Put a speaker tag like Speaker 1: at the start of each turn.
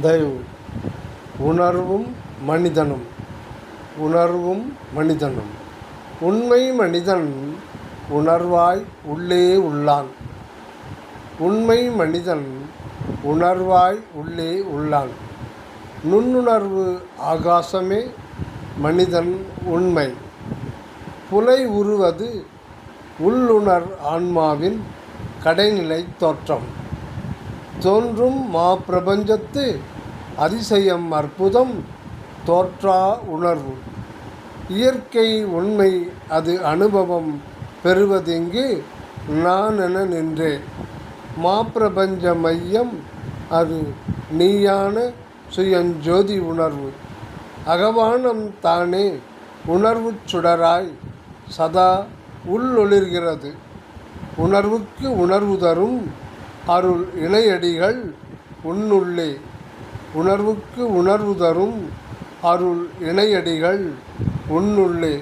Speaker 1: தயவு. உணர்வும் மனிதனும். உணர்வும் மனிதனும். உண்மை மனிதன் உணர்வாய் உள்ளே உள்ளான். உண்மை மனிதன் உணர்வாய் உள்ளே உள்ளான். நுண்ணுணர்வு ஆகாசமே மனிதன் உண்மை. புலை உருவது உள்ளுணர் ஆன்மாவின் கடைநிலை தோற்றம். தோன்றும் மா பிரபஞ்சத்து அதிசயம் அற்புதம் தோற்றா உணர்வு. இயற்கை உண்மை அது அனுபவம் பெறுவதிங்கு நான் என நின்றே மாப்பிரபஞ்ச மையம் அது நீயான சுயஞ்சோதி உணர்வு. அகவானம் தானே உணர்வுச் சுடராய் சதா உள்ளொளிர்கிறது. உணர்வுக்கு உணர்வு தரும் அருள் இணையடிகள் உன்னுள்ளே உணர்வுக்கு உணர்வு தரும் அருள் இணையடிகள் உன்னுள்ளே.